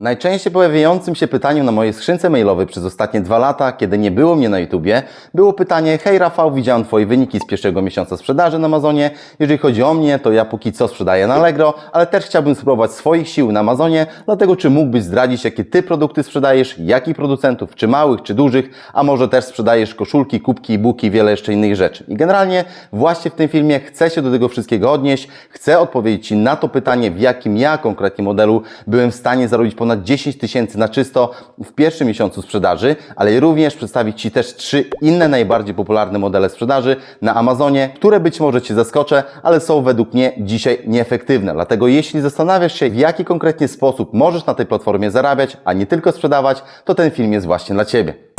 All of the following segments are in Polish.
Najczęściej pojawiającym się pytaniem na mojej skrzynce mailowej przez ostatnie dwa lata, kiedy nie było mnie na YouTubie, było pytanie: Hej Rafał, widziałem Twoje wyniki z pierwszego miesiąca sprzedaży na Amazonie. Jeżeli chodzi o mnie, to ja póki co sprzedaję na Allegro, ale też chciałbym spróbować swoich sił na Amazonie, dlatego czy mógłbyś zdradzić, jakie Ty produkty sprzedajesz, jakich producentów, czy małych, czy dużych, a może też sprzedajesz koszulki, kubki, e-booki wiele jeszcze innych rzeczy. I generalnie właśnie w tym filmie chcę się do tego wszystkiego odnieść, chcę odpowiedzieć Ci na to pytanie, w jakim ja konkretnie modelu byłem w stanie zarobić ponad 10 tysięcy na czysto w pierwszym miesiącu sprzedaży, ale również przedstawić Ci też trzy inne najbardziej popularne modele sprzedaży na Amazonie, które być może Cię zaskoczę, ale są według mnie dzisiaj nieefektywne. Dlatego jeśli zastanawiasz się, w jaki konkretnie sposób możesz na tej platformie zarabiać, a nie tylko sprzedawać, to ten film jest właśnie dla Ciebie.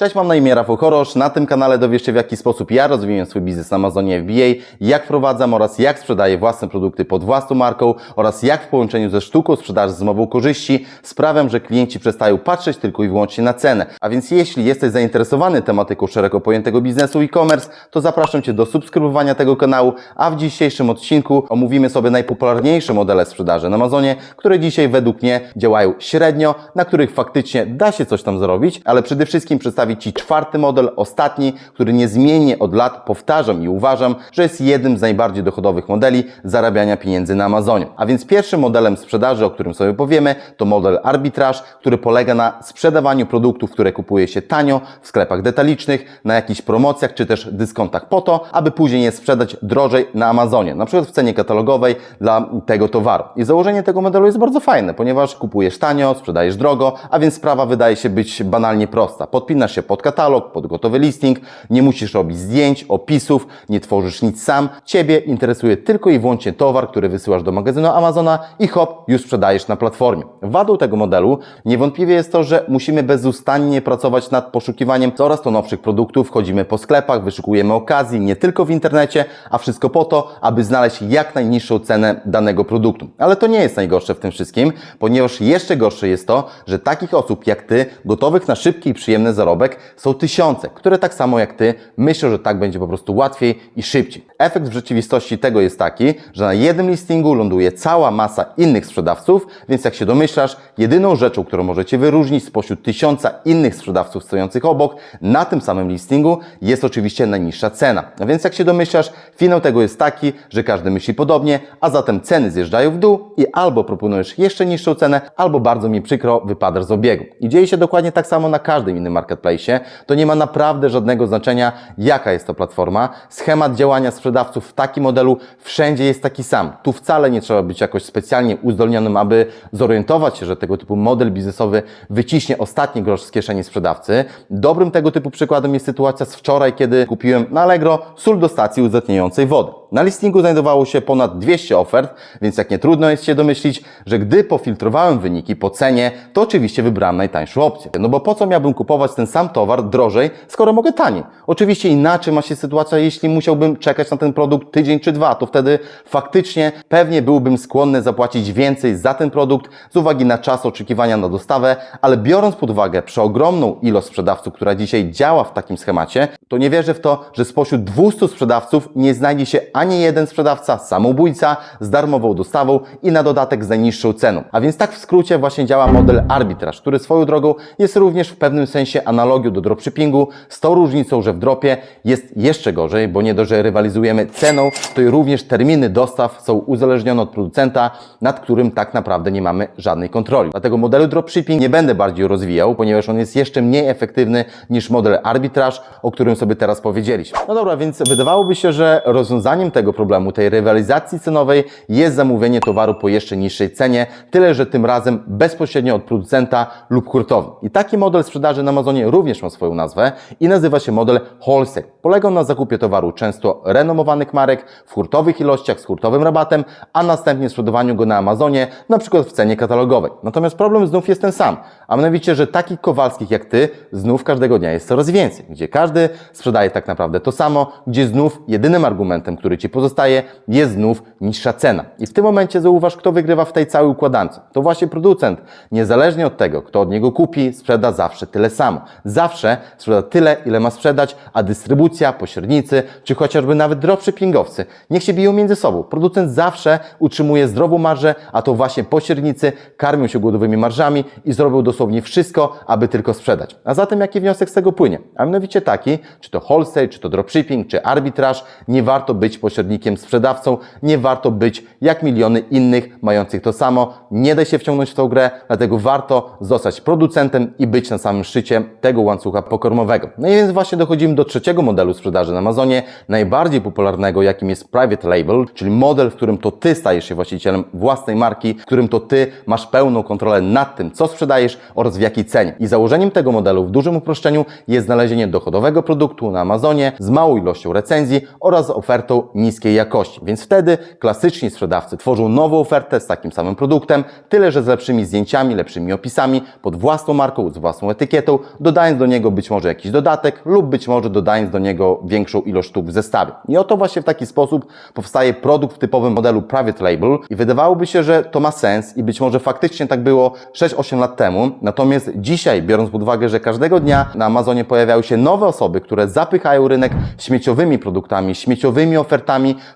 Cześć, mam na imię Rafał Chorosz. Na tym kanale dowiesz się w jaki sposób ja rozwijam swój biznes na Amazonie FBA, jak wprowadzam oraz jak sprzedaję własne produkty pod własną marką oraz jak w połączeniu ze sztuką sprzedaży z mową korzyści sprawiam, że klienci przestają patrzeć tylko i wyłącznie na cenę. A więc jeśli jesteś zainteresowany tematyką szeroko pojętego biznesu e-commerce, to zapraszam Cię do subskrybowania tego kanału, a w dzisiejszym odcinku omówimy sobie najpopularniejsze modele sprzedaży na Amazonie, które dzisiaj według mnie działają średnio, na których faktycznie da się coś tam zarobić, ale przede wszystkim przedstawię Ci czwarty model, ostatni, który niezmiennie od lat powtarzam i uważam, że jest jednym z najbardziej dochodowych modeli zarabiania pieniędzy na Amazonie. A więc pierwszym modelem sprzedaży, o którym sobie powiemy, to model arbitraż, który polega na sprzedawaniu produktów, które kupuje się tanio w sklepach detalicznych, na jakichś promocjach czy też dyskontach po to, aby później je sprzedać drożej na Amazonie, na przykład w cenie katalogowej dla tego towaru. I założenie tego modelu jest bardzo fajne, ponieważ kupujesz tanio, sprzedajesz drogo, a więc sprawa wydaje się być banalnie prosta. Podpinasz się pod katalog, pod gotowy listing, nie musisz robić zdjęć, opisów, nie tworzysz nic sam. Ciebie interesuje tylko i wyłącznie towar, który wysyłasz do magazynu Amazona i hop, już sprzedajesz na platformie. Wadą tego modelu niewątpliwie jest to, że musimy bezustannie pracować nad poszukiwaniem coraz to nowszych produktów, chodzimy po sklepach, wyszukujemy okazji, nie tylko w internecie, a wszystko po to, aby znaleźć jak najniższą cenę danego produktu. Ale to nie jest najgorsze w tym wszystkim, ponieważ jeszcze gorsze jest to, że takich osób jak Ty, gotowych na szybki i przyjemny zarobek, są tysiące, które tak samo jak Ty myślą, że tak będzie po prostu łatwiej i szybciej. Efekt w rzeczywistości tego jest taki, że na jednym listingu ląduje cała masa innych sprzedawców, więc jak się domyślasz, jedyną rzeczą, którą możecie wyróżnić spośród tysiąca innych sprzedawców stojących obok na tym samym listingu jest oczywiście najniższa cena. A więc jak się domyślasz, finał tego jest taki, że każdy myśli podobnie, a zatem ceny zjeżdżają w dół i albo proponujesz jeszcze niższą cenę, albo bardzo mi przykro, wypadasz z obiegu. I dzieje się dokładnie tak samo na każdym innym marketplace. To nie ma naprawdę żadnego znaczenia, jaka jest to platforma. Schemat działania sprzedawców w takim modelu wszędzie jest taki sam. Tu wcale nie trzeba być jakoś specjalnie uzdolnionym, aby zorientować się, że tego typu model biznesowy wyciśnie ostatni grosz z kieszeni sprzedawcy. Dobrym tego typu przykładem jest sytuacja z wczoraj, kiedy kupiłem na Allegro sól do stacji uzdatniającej wodę. Na listingu znajdowało się ponad 200 ofert, więc jak nie trudno jest się domyślić, że gdy pofiltrowałem wyniki po cenie, to oczywiście wybrałem najtańszą opcję. No bo po co miałbym kupować ten sam towar drożej, skoro mogę taniej? Oczywiście inaczej ma się sytuacja, jeśli musiałbym czekać na ten produkt tydzień czy dwa, to wtedy faktycznie pewnie byłbym skłonny zapłacić więcej za ten produkt z uwagi na czas oczekiwania na dostawę, ale biorąc pod uwagę przeogromną ilość sprzedawców, która dzisiaj działa w takim schemacie, to nie wierzę w to, że spośród 200 sprzedawców nie znajdzie się ani jeden sprzedawca, samobójca z darmową dostawą i na dodatek z najniższą ceną. A więc tak w skrócie właśnie działa model arbitraż, który swoją drogą jest również w pewnym sensie analogią do dropshippingu, z tą różnicą, że w dropie jest jeszcze gorzej, bo nie dość, że rywalizujemy ceną, to i również terminy dostaw są uzależnione od producenta, nad którym tak naprawdę nie mamy żadnej kontroli. Dlatego modelu dropshipping nie będę bardziej rozwijał, ponieważ on jest jeszcze mniej efektywny niż model arbitraż, o którym sobie teraz powiedzieliśmy. No dobra, więc wydawałoby się, że rozwiązaniem tego problemu, tej rywalizacji cenowej jest zamówienie towaru po jeszcze niższej cenie, tyle że tym razem bezpośrednio od producenta lub hurtowni. I taki model sprzedaży na Amazonie również ma swoją nazwę i nazywa się model wholesale. Polegał na zakupie towaru często renomowanych marek w hurtowych ilościach z hurtowym rabatem, a następnie sprzedawaniu go na Amazonie, na przykład w cenie katalogowej. Natomiast problem znów jest ten sam, a mianowicie, że takich Kowalskich jak Ty znów każdego dnia jest coraz więcej, gdzie każdy sprzedaje tak naprawdę to samo, gdzie znów jedynym argumentem, który Ci pozostaje, jest znów niższa cena. I w tym momencie zauważ, kto wygrywa w tej całej układance. To właśnie producent. Niezależnie od tego, kto od niego kupi, sprzeda zawsze tyle samo. zawsze sprzeda tyle, ile ma sprzedać, a dystrybucja, pośrednicy, czy chociażby nawet dropshippingowcy niech się biją między sobą. Producent zawsze utrzymuje zdrową marżę, a to właśnie pośrednicy karmią się głodowymi marżami i zrobią dosłownie wszystko, aby tylko sprzedać. A zatem jaki wniosek z tego płynie? A mianowicie taki, czy to wholesale, czy to dropshipping, czy arbitraż, nie warto być pośrednikiem, sprzedawcą, nie warto być jak miliony innych mających to samo. Nie daj się wciągnąć w tą grę, dlatego warto zostać producentem i być na samym szczycie tego łańcucha pokormowego. No i więc właśnie dochodzimy do trzeciego modelu sprzedaży na Amazonie, najbardziej popularnego, jakim jest private label, czyli model, w którym to ty stajesz się właścicielem własnej marki, w którym to ty masz pełną kontrolę nad tym, co sprzedajesz oraz w jakiej cenie. I założeniem tego modelu w dużym uproszczeniu jest znalezienie dochodowego produktu na Amazonie z małą ilością recenzji oraz ofertą niskiej jakości. Więc wtedy klasyczni sprzedawcy tworzą nową ofertę z takim samym produktem, tyle że z lepszymi zdjęciami, lepszymi opisami, pod własną marką, z własną etykietą, dodając do niego być może jakiś dodatek lub być może dodając do niego większą ilość sztuk w zestawie. I oto właśnie w taki sposób powstaje produkt w typowym modelu private label i wydawałoby się, że to ma sens i być może faktycznie tak było 6-8 lat temu. Natomiast dzisiaj, biorąc pod uwagę, że każdego dnia na Amazonie pojawiają się nowe osoby, które zapychają rynek śmieciowymi produktami, śmieciowymi ofertami,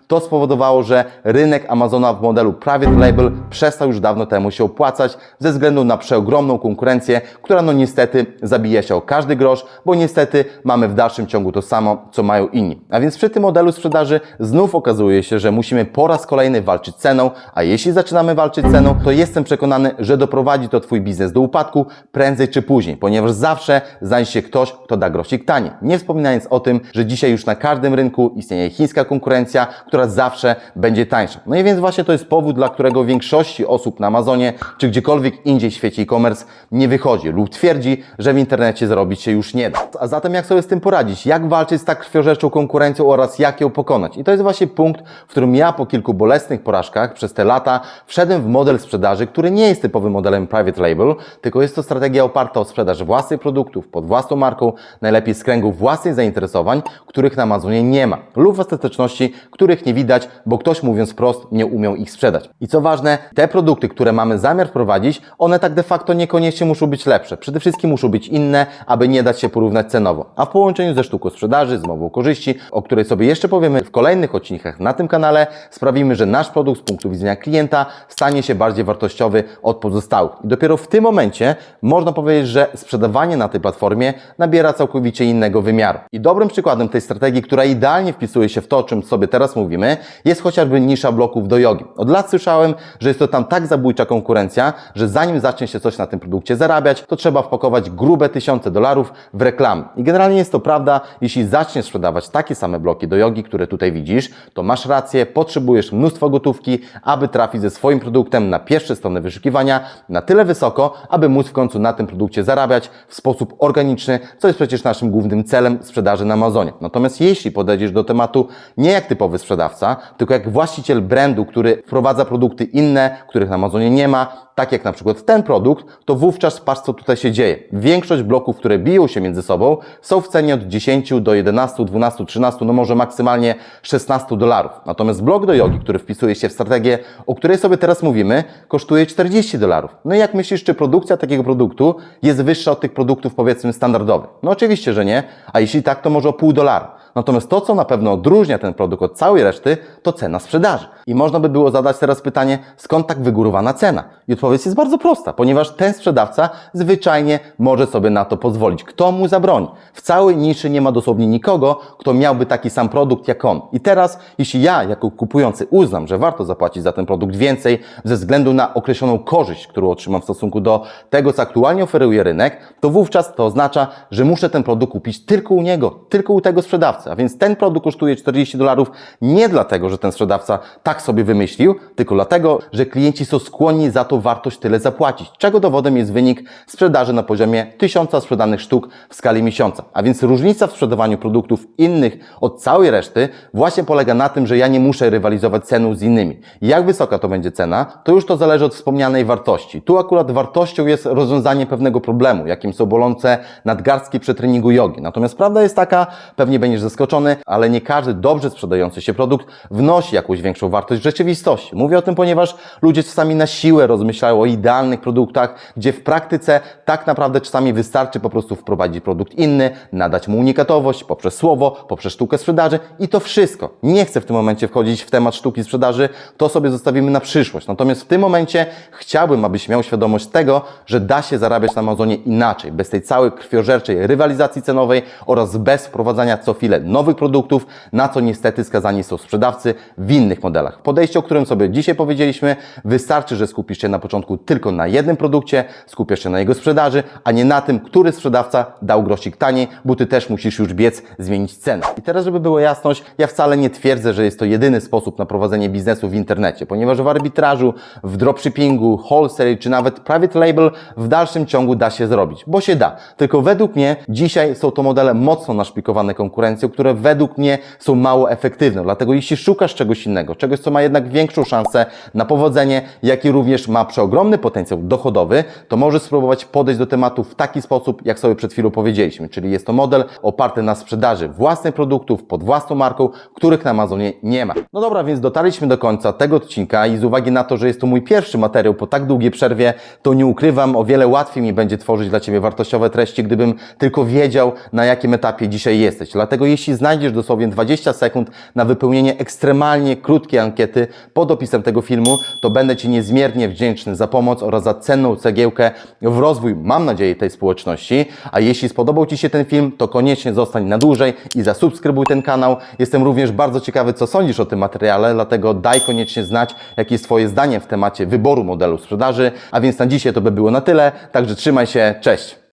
to spowodowało, że rynek Amazona w modelu private label przestał już dawno temu się opłacać ze względu na przeogromną konkurencję, która no niestety zabija się o każdy grosz, bo niestety mamy w dalszym ciągu to samo, co mają inni. A więc przy tym modelu sprzedaży znów okazuje się, że musimy po raz kolejny walczyć ceną, a jeśli zaczynamy walczyć ceną, to jestem przekonany, że doprowadzi to Twój biznes do upadku prędzej czy później, ponieważ zawsze znajdzie się ktoś, kto da grosik taniej. Nie wspominając o tym, że dzisiaj już na każdym rynku istnieje chińska konkurencja, która zawsze będzie tańsza. No i więc właśnie to jest powód, dla którego większości osób na Amazonie czy gdziekolwiek indziej w świecie e-commerce nie wychodzi lub twierdzi, że w internecie zarobić się już nie da. A zatem jak sobie z tym poradzić? Jak walczyć z tak krwiożerczą konkurencją oraz jak ją pokonać? I to jest właśnie punkt, w którym ja po kilku bolesnych porażkach przez te lata wszedłem w model sprzedaży, który nie jest typowym modelem private label, tylko jest to strategia oparta o sprzedaż własnych produktów pod własną marką, najlepiej z kręgu własnych zainteresowań, których na Amazonie nie ma, lub w ostateczności, których nie widać, bo ktoś mówiąc wprost nie umiał ich sprzedać. I co ważne, te produkty, które mamy zamiar wprowadzić, one tak de facto niekoniecznie muszą być lepsze. Przede wszystkim muszą być inne, aby nie dać się porównać cenowo. A w połączeniu ze sztuką sprzedaży, z mową korzyści, o której sobie jeszcze powiemy w kolejnych odcinkach na tym kanale, sprawimy, że nasz produkt z punktu widzenia klienta stanie się bardziej wartościowy od pozostałych. I dopiero w tym momencie można powiedzieć, że sprzedawanie na tej platformie nabiera całkowicie innego wymiaru. I dobrym przykładem tej strategii, która idealnie wpisuje się w to, czym sobie teraz mówimy, jest chociażby nisza bloków do jogi. Od lat słyszałem, że jest to tam tak zabójcza konkurencja, że zanim zacznie się coś na tym produkcie zarabiać, to trzeba wpakować grube tysiące dolarów w reklamy. I generalnie jest to prawda, jeśli zaczniesz sprzedawać takie same bloki do jogi, które tutaj widzisz, to masz rację, potrzebujesz mnóstwo gotówki, aby trafić ze swoim produktem na pierwsze strony wyszukiwania na tyle wysoko, aby móc w końcu na tym produkcie zarabiać w sposób organiczny, co jest przecież naszym głównym celem sprzedaży na Amazonie. Natomiast jeśli podejdziesz do tematu nie jak typowy sprzedawca, tylko jak właściciel brandu, który wprowadza produkty inne, których na Amazonie nie ma, tak jak na przykład ten produkt, to wówczas patrz co tutaj się dzieje. Większość bloków, które biją się między sobą, są w cenie od 10 do 11, 12, 13, no może maksymalnie 16 dolarów. Natomiast blok do jogi, który wpisuje się w strategię, o której sobie teraz mówimy, kosztuje 40 dolarów. No i jak myślisz, czy produkcja takiego produktu jest wyższa od tych produktów powiedzmy standardowych? No oczywiście, że nie, a jeśli tak, to może o pół dolara. Natomiast to, co na pewno odróżnia ten produkt od całej reszty, to cena sprzedaży. I można by było zadać teraz pytanie, skąd tak wygórowana cena? I odpowiedź jest bardzo prosta, ponieważ ten sprzedawca zwyczajnie może sobie na to pozwolić. Kto mu zabroni? W całej niszy nie ma dosłownie nikogo, kto miałby taki sam produkt jak on. I teraz, jeśli ja jako kupujący uznam, że warto zapłacić za ten produkt więcej ze względu na określoną korzyść, którą otrzymam w stosunku do tego, co aktualnie oferuje rynek, to wówczas to oznacza, że muszę ten produkt kupić tylko u niego, tylko u tego sprzedawcy. A więc ten produkt kosztuje 40 dolarów nie dlatego, że ten sprzedawca tak sobie wymyślił, tylko dlatego, że klienci są skłonni za tą wartość tyle zapłacić. Czego dowodem jest wynik sprzedaży na poziomie 1000 sprzedanych sztuk w skali miesiąca. A więc różnica w sprzedawaniu produktów innych od całej reszty właśnie polega na tym, że ja nie muszę rywalizować ceną z innymi. Jak wysoka to będzie cena, to już to zależy od wspomnianej wartości. Tu akurat wartością jest rozwiązanie pewnego problemu, jakim są bolące nadgarstki przy treningu jogi. Natomiast prawda jest taka, pewnie będziesz zaskoczony, ale nie każdy dobrze sprzedający się produkt wnosi jakąś większą wartość w rzeczywistości. Mówię o tym, ponieważ ludzie czasami na siłę rozmyślają o idealnych produktach, gdzie w praktyce tak naprawdę czasami wystarczy po prostu wprowadzić produkt inny, nadać mu unikatowość poprzez słowo, poprzez sztukę sprzedaży i to wszystko. Nie chcę w tym momencie wchodzić w temat sztuki sprzedaży, to sobie zostawimy na przyszłość. Natomiast w tym momencie chciałbym, abyś miał świadomość tego, że da się zarabiać na Amazonie inaczej, bez tej całej krwiożerczej rywalizacji cenowej oraz bez wprowadzania co chwilę nowych produktów, na co niestety skazani są sprzedawcy w innych modelach. Podejście, o którym sobie dzisiaj powiedzieliśmy, wystarczy, że skupisz się na początku tylko na jednym produkcie, skupiasz się na jego sprzedaży, a nie na tym, który sprzedawca dał grosik taniej, bo ty też musisz już biec zmienić cenę. I teraz, żeby było jasność, ja wcale nie twierdzę, że jest to jedyny sposób na prowadzenie biznesu w internecie, ponieważ w arbitrażu, w dropshippingu, wholesale czy nawet private label w dalszym ciągu da się zrobić, bo się da. Tylko według mnie dzisiaj są to modele mocno naszpikowane konkurencją, które według mnie są mało efektywne. Dlatego jeśli szukasz czegoś innego, czegoś, co ma jednak większą szansę na powodzenie, jak i również ma przeogromny potencjał dochodowy, to możesz spróbować podejść do tematu w taki sposób, jak sobie przed chwilą powiedzieliśmy, czyli jest to model oparty na sprzedaży własnych produktów pod własną marką, których na Amazonie nie ma. No dobra, więc dotarliśmy do końca tego odcinka i z uwagi na to, że jest to mój pierwszy materiał po tak długiej przerwie, to nie ukrywam, o wiele łatwiej mi będzie tworzyć dla Ciebie wartościowe treści, gdybym tylko wiedział, na jakim etapie dzisiaj jesteś. Dlatego jeśli znajdziesz dosłownie 20 sekund na wypełnienie ekstremalnie krótkiej ankiety pod opisem tego filmu, to będę Ci niezmiernie wdzięczny za pomoc oraz za cenną cegiełkę w rozwój, mam nadzieję, tej społeczności. A jeśli spodobał Ci się ten film, to koniecznie zostań na dłużej i zasubskrybuj ten kanał. Jestem również bardzo ciekawy, co sądzisz o tym materiale, dlatego daj koniecznie znać, jakie jest Twoje zdanie w temacie wyboru modelu sprzedaży. A więc na dzisiaj to by było na tyle, także trzymaj się, cześć!